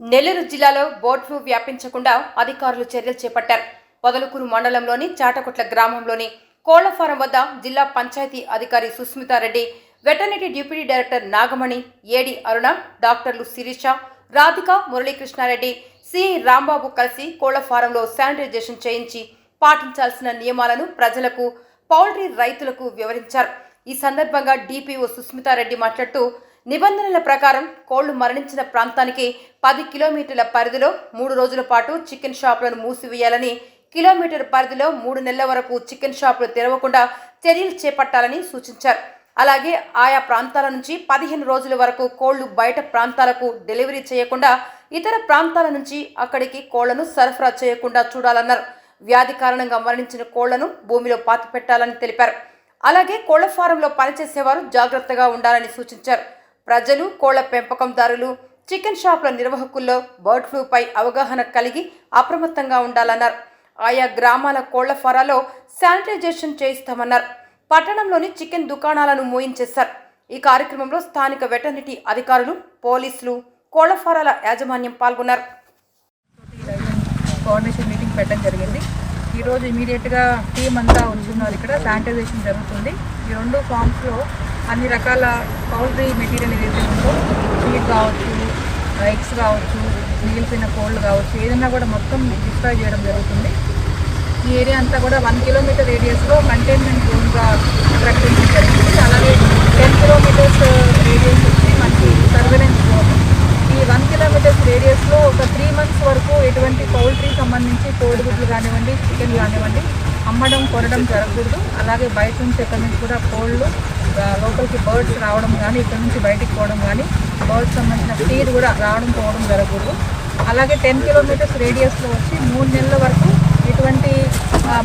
నెల్లూరు జిల్లాలో bird flu వ్యాపించకుండా అధికారులు చర్యలు చేపట్టారు. పొదలకూరు మండలంలోని చాటకొట్ల గ్రామంలోని కోళ్ళ ఫారం వద్ద జిల్లా పంచాయతీ అధికారి Susmitha Reddy veterinary deputy director Nagamani AD Aruna డాక్టర్లు శిరీష రాధిక మురళీకృష్ణారెడ్డి సి రాంబాబు కలిసి కోళ్ళ ఫారంలో శానిటైజేషన్ చేయించి పాటించాల్సిన నియమాలను ప్రజలకు పౌల్ట్రీ రైతులకు వివరించారు. ఈ సందర్భంగా డిపిఓ సుస్మితారెడ్డి మాట్లాడుతూ నిబంధనల ప్రకారం కోళ్ళు మరణించిన ప్రాంతానికి పది కిలోమీటర్ల పరిధిలో మూడు రోజుల పాటు చికెన్ షాపులను మూసివేయాలని కిలోమీటర్ పరిధిలో మూడు నెలల వరకు చికెన్ షాపులు తెరవకుండా చర్యలు చేపట్టాలని సూచించారు. అలాగే ఆయా ప్రాంతాల నుంచి పదిహేను రోజుల వరకు కోళ్ళు బయట ప్రాంతాలకు డెలివరీ చేయకుండా ఇతర ప్రాంతాల నుంచి అక్కడికి కోళ్ళను సరఫరా చేయకుండా చూడాలన్నారు. వ్యాధి కారణంగా మరణించిన కోళ్ళను భూమిలో పాతిపెట్టాలని తెలిపారు. అలాగే కోళ్ళ ఫారంలో పనిచేసేవారు జాగ్రత్తగా ఉండాలని సూచించారు. ప్రజలు కోళ్ళ పెంపకందారులు చికెన్ షాపుల నిర్వాహకుల్లో బర్డ్ ఫ్లూపై అవగాహన కలిగి అప్రమత్తంగా ఉండాలన్నారు. ఆయా గ్రామాల కోళ్ళ ఫారాలో శానిటైజేషన్ చేయిస్తామన్నారు. పట్టణంలోని చికెన్ దుకాణాలను మూయించేశారు. ఈ కార్యక్రమంలో స్థానిక వెటర్నిటీ అధికారులు పోలీసులు కోళ్ళ ఫారాల యాజమాన్యం పాల్గొన్నారు. కోఆర్డినేషన్ మీటింగ్ పెట్టడం జరిగింది. ఈరోజు ఇమీడియట్గా టీం అంతా ఉంటున్నారు ఇక్కడ శానిటైజేషన్ జరుగుతుంది. ఈ రెండు ఫామ్స్లో అన్ని రకాల పౌల్ట్రీ మెటీరియల్ ఏదైతే ఉందో ఫీడ్ కావచ్చు ఎగ్స్ కావచ్చు మిగిలిపోయిన కోళ్ళు కావచ్చు ఏదైనా కూడా మొత్తం డిస్ట్రాయ్ చేయడం జరుగుతుంది. ఈ ఏరియా అంతా కూడా వన్ కిలోమీటర్ రేడియస్లో కంటైన్మెంట్ జోన్గా ప్రకటించడం జరిగింది అలాగే టెన్ కిలోమీటర్స్ రేడియస్ వచ్చి మనకి సర్వేలెన్స్ జోన్. ఈ వన్ కిలోమీటర్స్ రేడియస్లో ఒక త్రీ మంత్స్ వరకు ఎటువంటి పౌల్ట్రీ సంబంధించి కోడిగుడ్లు కానివ్వండి చికెన్ కానివ్వండి అమ్మడం కొనడం జరగకూడదు. అలాగే బయట నుంచి ఎక్కడి నుంచి కూడా కోళ్ళు లోకల్కి లోపలికి బర్డ్స్ రావడం కానీ ఇక్కడ నుంచి బయటికి పోవడం కానీ బర్డ్స్ సంబంధించిన ఫీడ్ కూడా రావడం పోవడం జరగకూడదు. అలాగే టెన్ కిలోమీటర్స్ రేడియస్లో వచ్చి మూడు నెలల వరకు ఇటువంటి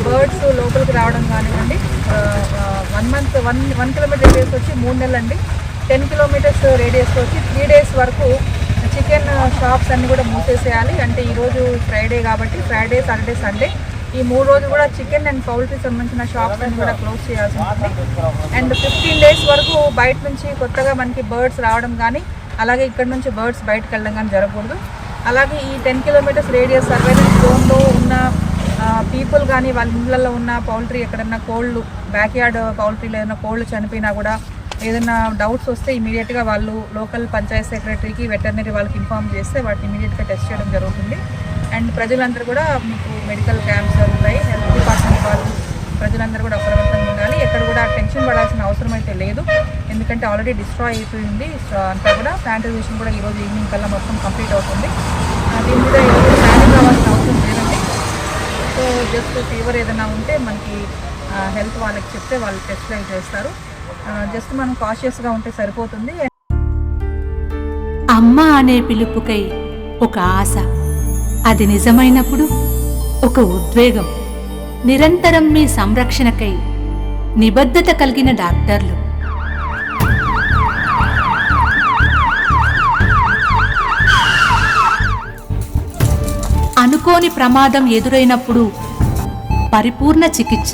బర్డ్స్ లోపలికి రావడం కానివ్వండి one month one one kilometer radius వచ్చి మూడు నెలలు అండి. టెన్ కిలోమీటర్స్ రేడియస్లో వచ్చి త్రీ డేస్ వరకు చికెన్ షాప్స్ అన్నీ కూడా మూసేసేయాలి. అంటే ఈరోజు ఫ్రైడే కాబట్టి ఫ్రైడే సాటర్డే సండే. ఈ మూడు రోజులు కూడా చికెన్ అండ్ పౌల్ట్రీ సంబంధించిన షాప్స్ అన్ని కూడా క్లోజ్ చేయాల్సి ఉంటుంది. అండ్ ఫిఫ్టీన్ డేస్ వరకు బయట నుంచి కొత్తగా మనకి బర్డ్స్ రావడం కానీ అలాగే ఇక్కడ నుంచి బర్డ్స్ బయటకు వెళ్ళడం కానీ జరగకూడదు. అలాగే ఈ టెన్ కిలోమీటర్స్ రేడియస్ సర్వేలెన్స్ జోన్లో ఉన్న పీపుల్ కానీ వాళ్ళ ఇళ్ళల్లో ఉన్న పౌల్ట్రీ ఎక్కడన్నా కోళ్ళు బ్యాక్ యార్డ్ పౌల్ట్రీలో ఏదైనా కోళ్ళు చనిపోయినా కూడా ఏదైనా డౌట్స్ వస్తే ఇమీడియట్గా వాళ్ళు లోకల్ పంచాయత్ సెక్రటరీకి వెటర్నరీ వాళ్ళకి ఇన్ఫామ్ చేస్తే వాటిని ఇమీడియట్గా టెస్ట్ చేయడం జరుగుతుంది. అండ్ ప్రజలందరూ కూడా మీకు మెడికల్ క్యాంప్స్ జరుగుతాయి. హెల్త్ డిపార్ట్మెంట్ వాళ్ళు ప్రజలందరూ కూడా అప్రమత్తంగా ఉండాలి. ఎక్కడ కూడా టెన్షన్ పడాల్సిన అవసరం అయితే లేదు. ఎందుకంటే ఆల్రెడీ డిస్ట్రాయ్ అయిపోయింది. సో అంతా కూడా శానిటైజేషన్ కూడా ఈరోజు ఈవినింగ్ కల్లా మొత్తం కంప్లీట్ అవుతుంది. దీని మీద ఈరోజు ప్యానిక్ కావాల్సిన అవసరం లేదండి. సో జస్ట్ ఫీవర్ ఏదైనా ఉంటే మనకి హెల్త్ వాళ్ళకి చెప్తే వాళ్ళు టెస్ట్ చేస్తారు. జస్ట్ మనం కాషియస్గా ఉంటే సరిపోతుంది. అమ్మ అనే పిలుపుకై ఒక ఆశ. అది నిజమైనప్పుడు ఒక ఉద్వేగం. నిరంతరం మీ సంరక్షణకై నిబద్ధత కలిగిన డాక్టర్లు. అనుకోని ప్రమాదం ఎదురైనప్పుడు పరిపూర్ణ చికిత్స.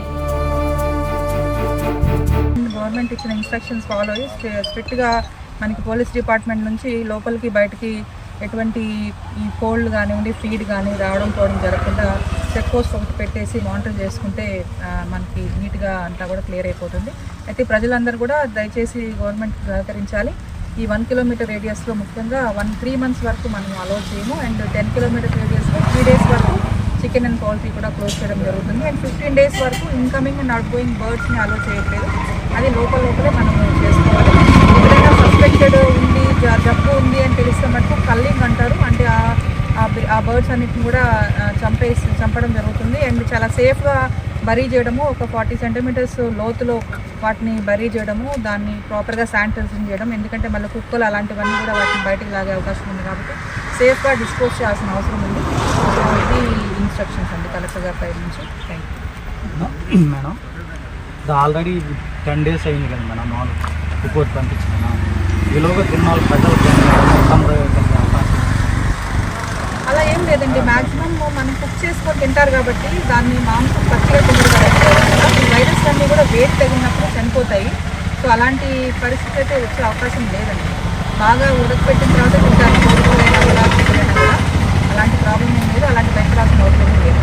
గవర్నమెంట్ ఇచ్చిన ఇన్స్ట్రక్షన్స్ ఫాలో అయ్యి స్ట్రిక్ట్గా మనకి పోలీస్ డిపార్ట్మెంట్ నుంచి లోపలికి బయటికి ఎటువంటి ఈ కోల్డ్ కానివ్వండి ఫీడ్ కానీ రావడం పోవడం జరగకుండా చెక్ పోస్ట్ ఒకటి పెట్టేసి మానిటర్ చేసుకుంటే మనకి నీట్గా అంతా కూడా క్లియర్ అయిపోతుంది. అయితే ప్రజలందరూ కూడా దయచేసి గవర్నమెంట్ సహకరించాలి. ఈ వన్ కిలోమీటర్ రేడియస్లో ముఖ్యంగా వన్ త్రీ మంత్స్ వరకు మనం అలో చేయము. అండ్ టెన్ కిలోమీటర్ రేడియస్లో త్రీ డేస్ వరకు చికెన్ అండ్ పౌల్ట్రీ కూడా క్లోజ్ చేయడం జరుగుతుంది. అండ్ ఫిఫ్టీన్ డేస్ వరకు ఇన్కమింగ్ అండ్ అవుట్ గోయింగ్ బర్డ్స్ని అలో చేయట్లేదు. అది లోపల లోపలే మనం చేసుకోవాలి. ఎప్పుడైనా సస్పెక్టెడ్ ఉంది జ- జబ్బు ఉంది అని తెలిస్తే మటుకు కల్లింగ్ అంటారు అంటే ఆ- ఆ బర్డ్స్ అన్నిటిని కూడా చంపేసి చంపడం జరుగుతుంది. అండ్ చాలా సేఫ్గా బరీ చేయడము ఒక ఫార్టీ సెంటీమీటర్స్ లోతులో వాటిని బరీ చేయడము దాన్ని ప్రాపర్గా శానిటైజింగ్ చేయడం. ఎందుకంటే మళ్ళీ కుక్కలు అలాంటివన్నీ కూడా వాటిని బయటకు లాగే అవకాశం ఉంది కాబట్టి సేఫ్గా డిస్పోజ్ చేయాల్సిన అవసరం ఉంది. ఇది ఇన్స్ట్రక్షన్స్ అండి కలెక్టర్ గారి పై నుంచి. Thank you madam already ten days అయింది కదా మేడం మామూలు రిపోర్ట్ పంపించిన ఈలోగా తిన్నాళ్ళు ప్రజలకు అలా ఏం లేదండి. మాక్సిమం మనం కుక్ చేసుకొని తింటారు కాబట్టి దాన్ని మాంసం పచ్చిగా తింటారు కాబట్టి వైరస్ అన్నీ కూడా వేట్ తగినప్పుడు చనిపోతాయి. సో అలాంటి పరిస్థితి అయితే వచ్చే అవకాశం లేదండి. బాగా ఉడకపెట్టిన తర్వాత తింటారు. అలాంటి ప్రాబ్లం ఏం లేదు. అలాంటి భయపడాల్సిన అవసరం లేదు.